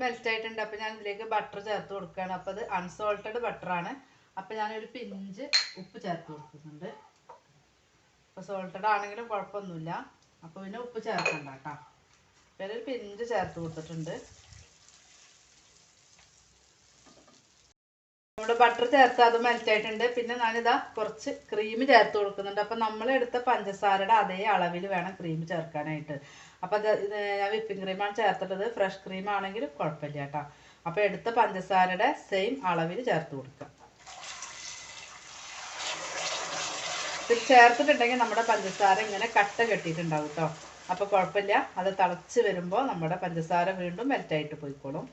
Speaker 1: മെൽറ്റ് ആയിട്ടുണ്ട്. അപ്പോൾ ഞാൻ ഇതിലേക്ക് ബട്ടർ ചേർത്ത് കൊടുക്കുകയാണ്. അപ്പോൾ അത് അൺസോൾട്ടഡ് ബട്ടറാണ് അപ്പോൾ ഞാനൊരു പിഞ്ച് ഉപ്പ് ചേർത്ത് കൊടുക്കുന്നുണ്ട്. അപ്പോൾ സോൾട്ടഡ് ആണെങ്കിലും കുഴപ്പമൊന്നുമില്ല. അപ്പോൾ പിന്നെ ഉപ്പ് ചേർക്കണ്ട കേട്ടോ. ഒരു പിഞ്ച് ചേർത്ത് കൊടുത്തിട്ടുണ്ട്. നമ്മുടെ ബട്ടർ ചേർത്ത് അത് മെൽറ്റ് ആയിട്ടുണ്ട്. പിന്നെ ഞാനിതാ കുറച്ച് ക്രീം ചേർത്ത് കൊടുക്കുന്നുണ്ട്. അപ്പം നമ്മൾ എടുത്ത പഞ്ചസാരയുടെ അതേ അളവിൽ വേണം ക്രീം ചേർക്കാനായിട്ട്. അപ്പം അത് ഞാൻ വിപ്പിംഗ് ക്രീമാണ് ചേർത്തിട്ടത്. ഫ്രഷ് ക്രീം ആണെങ്കിലും കുഴപ്പമില്ല കേട്ടോ. അപ്പോൾ എടുത്ത പഞ്ചസാരയുടെ സെയിം അളവിൽ ചേർത്ത് കൊടുക്കുക. ഇത് ചേർത്തിട്ടുണ്ടെങ്കിൽ നമ്മുടെ പഞ്ചസാര ഇങ്ങനെ കട്ട കെട്ടിയിട്ടുണ്ടാവും കേട്ടോ. അപ്പോൾ കുഴപ്പമില്ല. അത് തിളച്ച് വരുമ്പോൾ നമ്മുടെ പഞ്ചസാര വീണ്ടും മെൽറ്റായിട്ട് പോയിക്കോളും.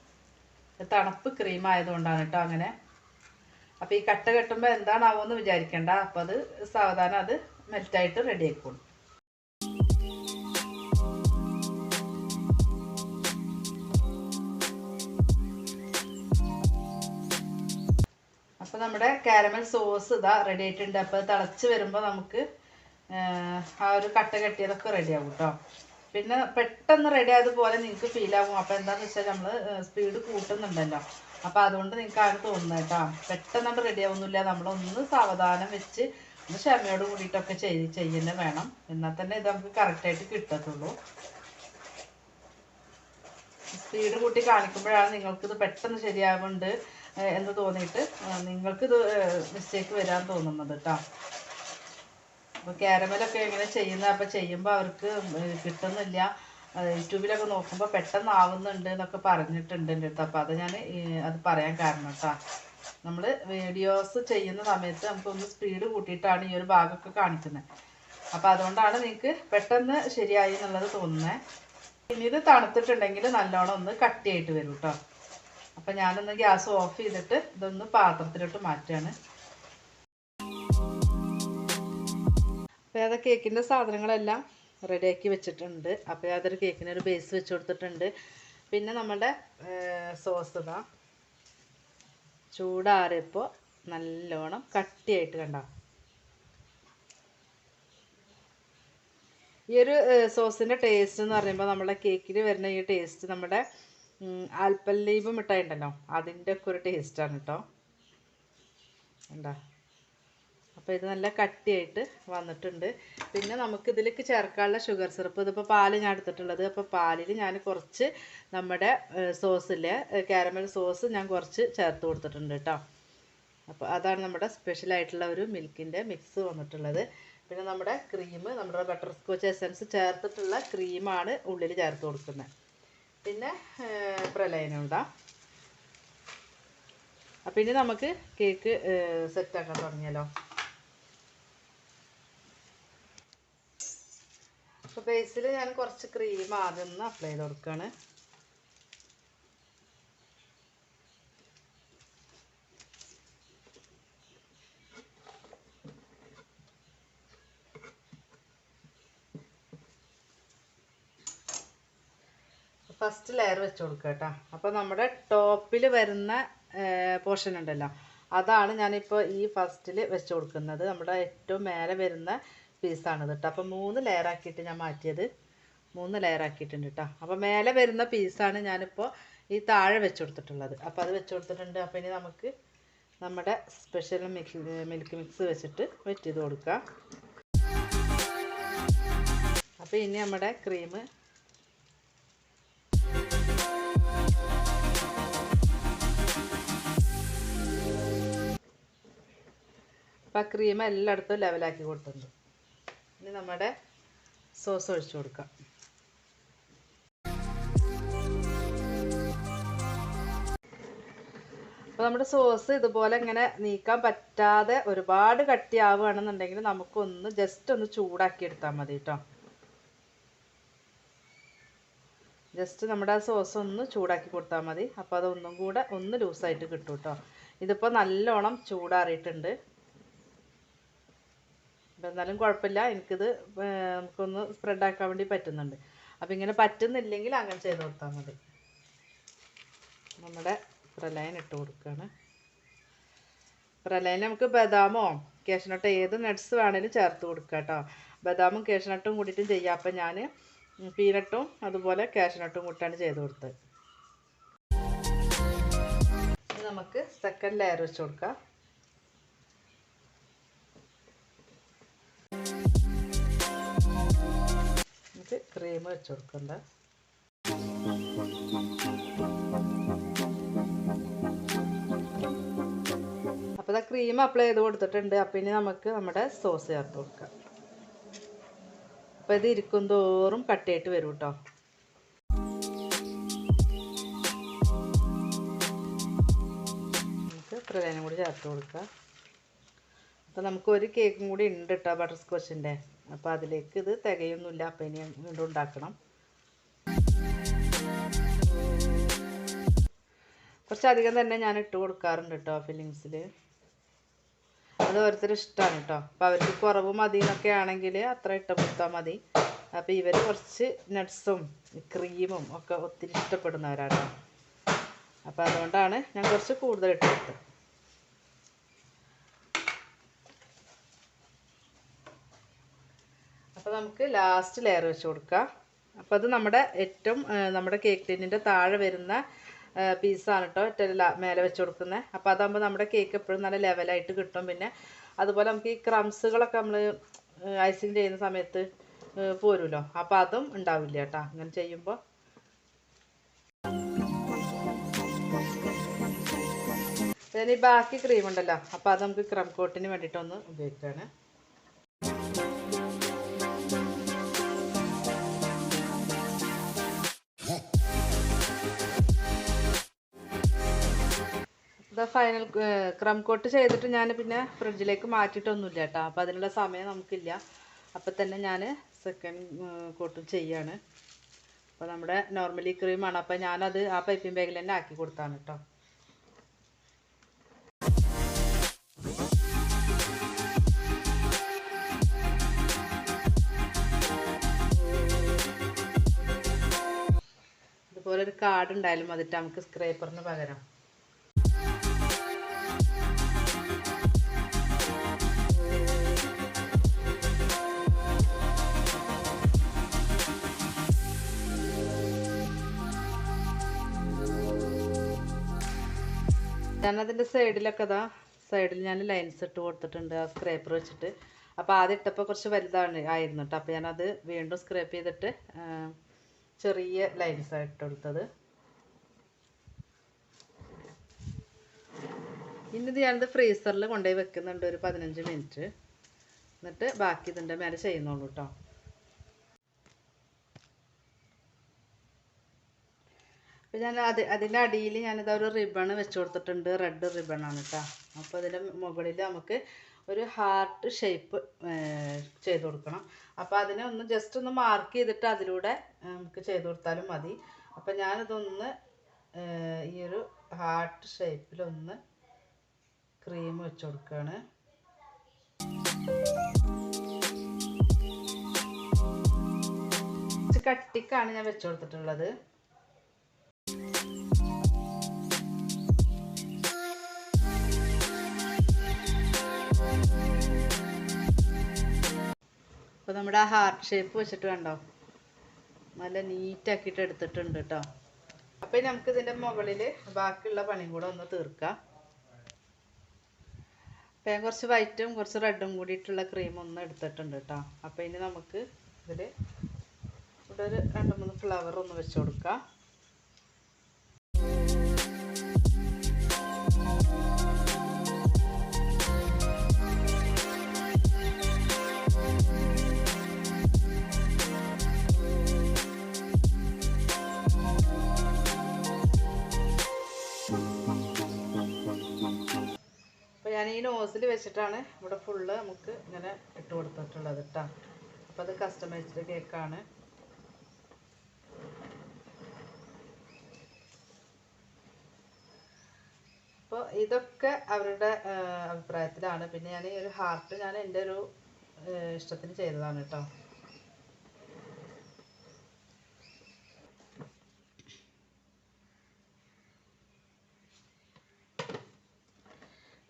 Speaker 1: തണുപ്പ് ക്രീം ആയതുകൊണ്ടാണ് കേട്ടോ അങ്ങനെ. അപ്പോൾ ഈ കട്ട കെട്ടുമ്പോൾ എന്താണാവോന്ന് വിചാരിക്കേണ്ട. അപ്പോൾ അത് സാവധാനം അത് മെൽറ്റായിട്ട് റെഡി ആയിക്കോളും. അപ്പോൾ നമ്മുടെ കാരമൽ സോസ് ഇതാ റെഡി ആയിട്ടുണ്ട്. അപ്പോൾ തിളച്ച് വരുമ്പോൾ നമുക്ക് ആ, ഒരു കട്ട കെട്ടിയതൊക്കെ റെഡി ആവും കേട്ടോ പിന്നെ പെട്ടെന്ന് റെഡി ആയതുപോലെ നിങ്ങൾക്ക് ഫീൽ ആവും. അപ്പോൾ എന്താണെന്ന് വെച്ചാൽ നമ്മൾ സ്പീഡ് കൂട്ടുന്നുണ്ടല്ലോ. അപ്പോൾ അതുകൊണ്ട് നിങ്ങൾക്ക് ആണ് തോന്നുന്നത് കേട്ടോ പെട്ടെന്ന് റെഡി ആവുന്നില്ല. നമ്മളൊന്ന് സാവധാനം വെച്ച് ഒന്ന് ക്ഷമയോട് കൂടിയിട്ടൊക്കെ ചെയ്ത് ചെയ്യുന്നത് വേണം. എന്നാൽ തന്നെ ഇത് നമുക്ക് കറക്റ്റായിട്ട് കിട്ടത്തുള്ളൂ. സ്പീഡ് കൂട്ടി കാണിക്കുമ്പോഴാണ് നിങ്ങൾക്കിത് പെട്ടെന്ന് ശരിയാവുന്നുണ്ട്. എന്ന് തോന്നിയിട്ട് നിങ്ങൾക്കിത് മിസ്റ്റേക്ക് വരാൻ തോന്നുന്നത് കേട്ടോ അപ്പോൾ ക്യാരമലൊക്കെ എങ്ങനെ ചെയ്യുന്നത് അപ്പോൾ ചെയ്യുമ്പോൾ അവർക്ക് കിട്ടുന്നില്ല. യൂട്യൂബിലൊക്കെ നോക്കുമ്പോൾ പെട്ടെന്ന് ആവുന്നുണ്ട് എന്നൊക്കെ പറഞ്ഞിട്ടുണ്ട് എന്റെ അടുത്ത്. അപ്പോൾ അത് ഞാൻ അത് പറയാൻ കാരണം കേട്ടോ നമ്മൾ വീഡിയോസ് ചെയ്യുന്ന സമയത്ത് നമുക്കൊന്ന് സ്പീഡ് കൂട്ടിയിട്ടാണ് ഈ ഒരു ഭാഗമൊക്കെ കാണിക്കുന്നത് അപ്പോൾ അതുകൊണ്ടാണ് നിങ്ങൾക്ക് പെട്ടെന്ന് ശരിയായി എന്നുള്ളത് തോന്നുന്നത് ഇനി ഇത് തണുത്തിട്ടുണ്ടെങ്കിൽ നല്ലോണം ഒന്ന് കട്ടിയായിട്ട് വരും കേട്ടോ അപ്പം ഞാനൊന്ന് ഗ്യാസ് ഓഫ് ചെയ്തിട്ട് ഇതൊന്ന് പാത്രത്തിലോട്ട് മാറ്റുകയാണ് അപ്പോൾ അത് കേക്കിന്റെ സാധനങ്ങളെല്ലാം റെഡിയാക്കി വെച്ചിട്ടുണ്ട്. അപ്പോൾ അതൊരു കേക്കിന് ഒരു ബേസ് വെച്ച് കൊടുത്തിട്ടുണ്ട്. പിന്നെ നമ്മുടെ സോസ് ഇതാ. ചൂടാറിയപ്പോൾ നല്ലോണം കട്ടിയായിട്ട് കണ്ടോ. ഈ ഒരു സോസിന്റെ ടേസ്റ്റ് എന്ന് പറയുമ്പോൾ നമ്മുടെ കേക്കിന് വരുന്ന ഈ ടേസ്റ്റ് നമ്മുടെ ആൽപ്പല്ലീവ് മിഠായി ഉണ്ടല്ലോ. അതിന്റെ ഒക്കെ ഒരു ടേസ്റ്റാണ് കേട്ടോ എന്താ അപ്പോൾ ഇത് നല്ല കട്ടിയായിട്ട് വന്നിട്ടുണ്ട്. പിന്നെ നമുക്ക് ഇതിലേക്ക് ചേർക്കാനുള്ള ഷുഗർ സിറപ്പ് ഇതിപ്പോൾ പാൽ ഞാൻ എടുത്തിട്ടുള്ളത്. അപ്പോൾ പാലിൽ ഞാൻ കുറച്ച് നമ്മുടെ സോസിലെ കാരമൽ സോസ് ഞാൻ കുറച്ച് ചേർത്ത് കൊടുത്തിട്ടുണ്ട് കേട്ടോ അപ്പോൾ അതാണ് നമ്മുടെ സ്പെഷ്യൽ ആയിട്ടുള്ള ഒരു മിൽക്കിന്റെ മിക്സ് വന്നിട്ടുള്ളത്. പിന്നെ നമ്മുടെ ക്രീം നമ്മുടെ ബട്ടർ സ്കോച്ച് എസൻസ് ചേർത്തിട്ടുള്ള ക്രീമാണ് ഉള്ളിൽ ചേർത്ത് കൊടുക്കുന്നത്. പിന്നെ പ്രലയനം ഇടാം ഇനി നമുക്ക് കേക്ക് സെറ്റാക്കാൻ തുടങ്ങിയല്ലോ. അപ്പോൾ ബേസിൽ ഞാൻ കുറച്ച് ക്രീം ആദ്യം ഒന്ന് അപ്ലൈ ചെയ്ത് കൊടുക്കുകയാണ് ഫസ്റ്റ് ലെയർ വെച്ച് കൊടുക്കുക കേട്ടോ. അപ്പോൾ നമ്മുടെ ടോപ്പിൽ വരുന്ന പോർഷൻ ഉണ്ടല്ലോ. അതാണ് ഞാനിപ്പോൾ ഈ ഫസ്റ്റിൽ വെച്ച് കൊടുക്കുന്നത്. നമ്മുടെ ഏറ്റവും മേലെ വരുന്ന പീസാണിത് കേട്ടോ. അപ്പോൾ മൂന്ന് ലെയർ ആക്കിയിട്ട് ഞാൻ മാറ്റിയത്. മൂന്ന് ലെയർ ആക്കിയിട്ടുണ്ട് കേട്ടോ. അപ്പോൾ മേലെ വരുന്ന പീസാണ് ഞാനിപ്പോൾ ഈ താഴെ വെച്ച് കൊടുത്തിട്ടുള്ളത്. അപ്പോൾ അത് വെച്ച് കൊടുത്തിട്ടുണ്ട്. അപ്പോൾ ഇനി നമുക്ക് നമ്മുടെ സ്പെഷ്യൽ മിക്സ് മിൽക്ക് മിക്സ് വെച്ചിട്ട് വെറ്റ് ചെയ്ത് കൊടുക്കുക അപ്പോൾ ഇനി നമ്മുടെ ക്രീം അപ്പം ആ ക്രീം എല്ലായിടത്തും ലെവലാക്കി കൊടുത്തിട്ടുണ്ട്. ഇനി നമ്മുടെ സോസ് ഒഴിച്ചു കൊടുക്കാം. അപ്പോൾ നമ്മുടെ സോസ് ഇതുപോലെ ഇങ്ങനെ നീക്കാൻ പറ്റാതെ ഒരുപാട് കട്ടിയാവുകയാണെന്നുണ്ടെങ്കിൽ നമുക്കൊന്ന് ജസ്റ്റ് ഒന്ന് ചൂടാക്കി എടുത്താൽ മതി കേട്ടോ ജസ്റ്റ് നമ്മുടെ ആ സോസ് ഒന്ന് ചൂടാക്കി കൊടുത്താൽ മതി. അപ്പോൾ അതൊന്നും കൂടെ ഒന്ന് ലൂസായിട്ട് കിട്ടും കേട്ടോ ഇതിപ്പോൾ നല്ലോണം ചൂടാറിയിട്ടുണ്ട്. എന്നാലും കുഴപ്പമില്ല. എനിക്കിത് നമുക്കൊന്ന് സ്പ്രെഡാക്കാൻ വേണ്ടി പറ്റുന്നുണ്ട്. അപ്പോൾ ഇങ്ങനെ പറ്റുന്നില്ലെങ്കിൽ അങ്ങനെ ചെയ്ത് കൊടുത്താൽ മതി. നമ്മുടെ പ്രലയൻ ഇട്ട് കൊടുക്കുകയാണ് പ്രലയൻ നമുക്ക് ബദാമോ കേഷ്നട്ടോ ഏത് നട്ട്സ് വേണേലും ചേർത്ത് കൊടുക്കുക കേട്ടോ ബദാമും കേഷ്നട്ടും കൂടിയിട്ടും ചെയ്യാം. അപ്പം ഞാൻ പീനട്ടും അതുപോലെ കേശനട്ടും കൂട്ടാണ് ചെയ്ത് കൊടുത്തത്. നമുക്ക് സെക്കൻഡ് ലെയർ വെച്ച് കൊടുക്കാം. നമുക്ക് ക്രീം വെച്ച് കൊടുക്കണ്ട. അപ്പോൾ ഇതാ ക്രീം അപ്ലൈ ചെയ്ത് കൊടുത്തിട്ടുണ്ട്. അപ്പം ഇനി നമുക്ക് നമ്മുടെ സോസ് ചേർത്ത് കൊടുക്കാം. അപ്പോൾ ഇത് ഇരിക്കും തോറും കട്ടിയായിട്ട് വരും കേട്ടോ നമുക്ക് പ്രധാനം കൂടി ചേർത്ത് കൊടുക്കാം. അപ്പോൾ നമുക്ക് ഒരു കേക്കും കൂടി ഉണ്ട് കേട്ടോ ബട്ടർ സ്കോച്ചിന്റെ അപ്പോൾ അതിലേക്ക് ഇത് തികയൊന്നുമില്ല. അപ്പം ഇനി വീണ്ടും ഉണ്ടാക്കണം. കുറച്ചധികം തന്നെ ഞാൻ ഇട്ട് കൊടുക്കാറുണ്ട് കേട്ടോ ഫില്ലിങ്സിൽ അത് ഓരോരുത്തർ ഇഷ്ടമാണ് കേട്ടോ അപ്പോൾ അവർക്ക് കുറവ് മതി എന്നൊക്കെ ആണെങ്കിൽ അത്ര ഇട്ട് കൊടുത്താൽ മതി. അപ്പോൾ ഇവർ കുറച്ച് നട്ട്സും ക്രീമും ഒക്കെ ഒത്തിരി ഇഷ്ടപ്പെടുന്നവരാണ് അപ്പോൾ അതുകൊണ്ടാണ് ഞാൻ കുറച്ച് കൂടുതൽ ഇട്ട് കൊടുത്തത്. അപ്പോൾ നമുക്ക് ലാസ്റ്റ് ലെയർ വെച്ച് കൊടുക്കാം. അപ്പോൾ അത് നമ്മുടെ ഏറ്റവും നമ്മുടെ കേക്ക് ടിന്നിന്റെ താഴെ വരുന്ന പീസാണ് കേട്ടോ ഏറ്റവും മേലെ വെച്ച് കൊടുക്കുന്നത് അപ്പോൾ അതാകുമ്പോൾ നമ്മുടെ കേക്ക് എപ്പോഴും നല്ല ലെവലായിട്ട് കിട്ടും പിന്നെ. അതുപോലെ നമുക്ക് ഈ ക്രംസുകളൊക്കെ നമ്മൾ ഐസിങ് ചെയ്യുന്ന സമയത്ത് പോരുമല്ലോ അപ്പോൾ അതും ഉണ്ടാവില്ല കേട്ടോ അങ്ങനെ ചെയ്യുമ്പോൾ പിന്നെ ഈ ബാക്കി ക്രീം ഉണ്ടല്ലോ. അപ്പോൾ അത് നമുക്ക് ക്രം കോട്ടിന് വേണ്ടിയിട്ടൊന്ന് ഉപയോഗിക്കുകയാണ് ഇതാ ഫൈനൽ ക്രം കോട്ട് ചെയ്തിട്ട് ഞാൻ പിന്നെ ഫ്രിഡ്ജിലേക്ക് മാറ്റിയിട്ടൊന്നുമില്ല കേട്ടോ. അപ്പം അതിനുള്ള സമയം നമുക്കില്ല. അപ്പം തന്നെ ഞാൻ സെക്കൻഡ് കോട്ടും ചെയ്യാണ്. അപ്പോൾ നമ്മുടെ നോർമലി ക്രീമാണ് അപ്പോൾ ഞാനത് ആ പൈപ്പിംഗ് ബാഗിൽ തന്നെ ആക്കി കൊടുത്താണ് കേട്ടോ. ഇതുപോലെ ഒരു കാർഡ് ഉണ്ടായാലും മതിട്ട് നമുക്ക് സ്ക്രേപ്പറിന് പകരം. ഞാൻ അതിന്റെ സൈഡിലൊക്കെ ഇതാ സൈഡിൽ ഞാൻ ലൈൻസ് ഇട്ട് കൊടുത്തിട്ടുണ്ട് ആ സ്ക്രേപ്പർ വെച്ചിട്ട്. അപ്പോൾ ആദ്യം ഇട്ടപ്പോൾ കുറച്ച് വലുതാണ് ആയിരുന്നു കേട്ടോ അപ്പോൾ ഞാനത് വീണ്ടും സ്ക്രേപ്പ് ചെയ്തിട്ട് ചെറിയ ലൈൻസ് ഇട്ട് കൊടുത്തത്. ഇനി ഇത് ഞാനിത് ഫ്രീസറിൽ കൊണ്ടുപോയി വെക്കുന്നുണ്ട് ഒരു പതിനഞ്ച് മിനിറ്റ് എന്നിട്ട് ബാക്കി ഇതിന്റെ മേലെ ചെയ്യുന്നുള്ളൂ കേട്ടോ ഞാൻ അത് അതിന്റെ അടിയിൽ ഞാനിത് ഒരു റിബൺ വെച്ച് കൊടുത്തിട്ടുണ്ട്. റെഡ് ആണ് കേട്ടോ അപ്പോൾ അതിന്റെ മുകളിൽ നമുക്ക് ഒരു ഹാർട്ട് ഷേപ്പ് ചെയ്ത് കൊടുക്കണം. അപ്പോൾ അതിനെ ഒന്ന് ജസ്റ്റ് ഒന്ന് മാർക്ക് ചെയ്തിട്ട് അതിലൂടെ നമുക്ക് ചെയ്ത് കൊടുത്താലും മതി. അപ്പോൾ ഞാനിതൊന്ന് ഈ ഒരു ഹാർട്ട് ഷേപ്പിലൊന്ന് ക്രീം വെച്ച് കൊടുക്കുകയാണ് കട്ടിക്കാണ് ഞാൻ വെച്ച് കൊടുത്തിട്ടുള്ളത്. അപ്പോൾ നമ്മുടെ ആ ഹാർട്ട് ഷേപ്പ് വെച്ചിട്ട് വേണ്ടോ നല്ല നീറ്റാക്കിയിട്ട് എടുത്തിട്ടുണ്ട് കേട്ടോ അപ്പോൾ നമുക്ക് ഇതിന്റെ മുകളിൽ ബാക്കിയുള്ള പണിയും കൂടെ ഒന്ന് തീർക്കാം. അപ്പം ഞാൻ കുറച്ച് വൈറ്റും കുറച്ച് റെഡും കൂടിയിട്ടുള്ള ക്രീം ഒന്ന് എടുത്തിട്ടുണ്ട് കേട്ടോ അപ്പോൾ ഇനി നമുക്ക് ഇതിൽ ഇവിടെ ഒരു രണ്ട് മൂന്ന് ഫ്ലവർ ഒന്ന് വെച്ച് കൊടുക്കാം. ഞാൻ ഈ നോസിൽ വെച്ചിട്ടാണ് ഇവിടെ ഫുള്ള് നമുക്ക് ഇങ്ങനെ ഇട്ട് കൊടുത്തിട്ടുള്ളത് കേട്ടോ അപ്പം അത് കസ്റ്റമൈസ്ഡ് കേക്കാണ് അപ്പോൾ ഇതൊക്കെ അവരുടെ അഭിപ്രായത്തിലാണ്. പിന്നെ ഞാൻ ഈ ഒരു ഹാർട്ട് ഞാൻ എന്റെ ഒരു ഇഷ്ടത്തിന് ചെയ്തതാണ് കേട്ടോ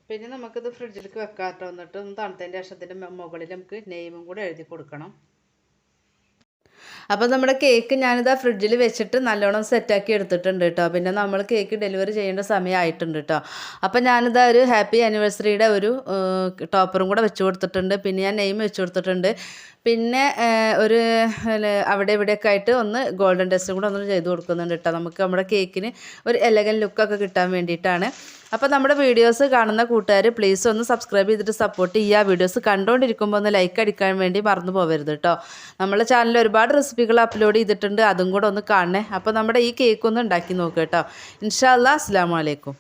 Speaker 1: പിന്നെ നമുക്കിത് ഫ്രിഡ്ജിലേക്ക് വെക്കാട്ടോ. എന്നിട്ട് ഒന്ന് തണുത്തതിന്റെ ശേഷം ഇതിന്റെ മുകളിൽ നമുക്ക് നെയിമും കൂടെ എഴുതി കൊടുക്കണം. അപ്പോൾ നമ്മുടെ കേക്ക് ഞാനിതാ ഫ്രിഡ്ജിൽ വെച്ചിട്ട് നല്ലോണം സെറ്റാക്കി എടുത്തിട്ടുണ്ട് കേട്ടോ. പിന്നെ നമ്മൾ കേക്ക് ഡെലിവറി ചെയ്യേണ്ട സമയമായിട്ടുണ്ട് കേട്ടോ. അപ്പോൾ ഞാനിതാ ഒരു ഹാപ്പി ആനിവേഴ്സറിയുടെ ഒരു ടോപ്പറും കൂടെ വെച്ച് കൊടുത്തിട്ടുണ്ട്. പിന്നെ ഞാൻ നെയിം വെച്ച് കൊടുത്തിട്ടുണ്ട്. പിന്നെ ഒരു അവിടെ ഇവിടെയൊക്കെ ആയിട്ട് ഒന്ന് ഗോൾഡൻ ടെസ്റ്റും കൂടെ ഒന്ന് ചെയ്ത് കൊടുക്കുന്നുണ്ട് കേട്ടോ. നമുക്ക് നമ്മുടെ കേക്കിന് ഒരു എലഗൻ ലുക്കൊക്കെ കിട്ടാൻ വേണ്ടിയിട്ടാണ്. അപ്പോൾ നമ്മുടെ വീഡിയോസ് കാണുന്ന കൂട്ടുകാർ പ്ലീസ് ഒന്ന് സബ്സ്ക്രൈബ് ചെയ്തിട്ട് സപ്പോർട്ട് ചെയ്യുക. വീഡിയോസ് കണ്ടുകൊണ്ടിരിക്കുമ്പോൾ ഒന്ന് ലൈക്ക് അടിക്കാൻ വേണ്ടി മറന്നു പോകരുത് കേട്ടോ നമ്മളെ ചാനലിൽ ഒരുപാട് റെസിപ്പികൾ അപ്ലോഡ് ചെയ്തിട്ടുണ്ട്. അതും കൂടെ ഒന്ന് കാണണേ. അപ്പോൾ നമ്മുടെ ഈ കേക്ക് ഒന്ന് ഉണ്ടാക്കി നോക്കുക കേട്ടോ ഇൻഷാ അല്ലാ അസ്സാം വലൈക്കും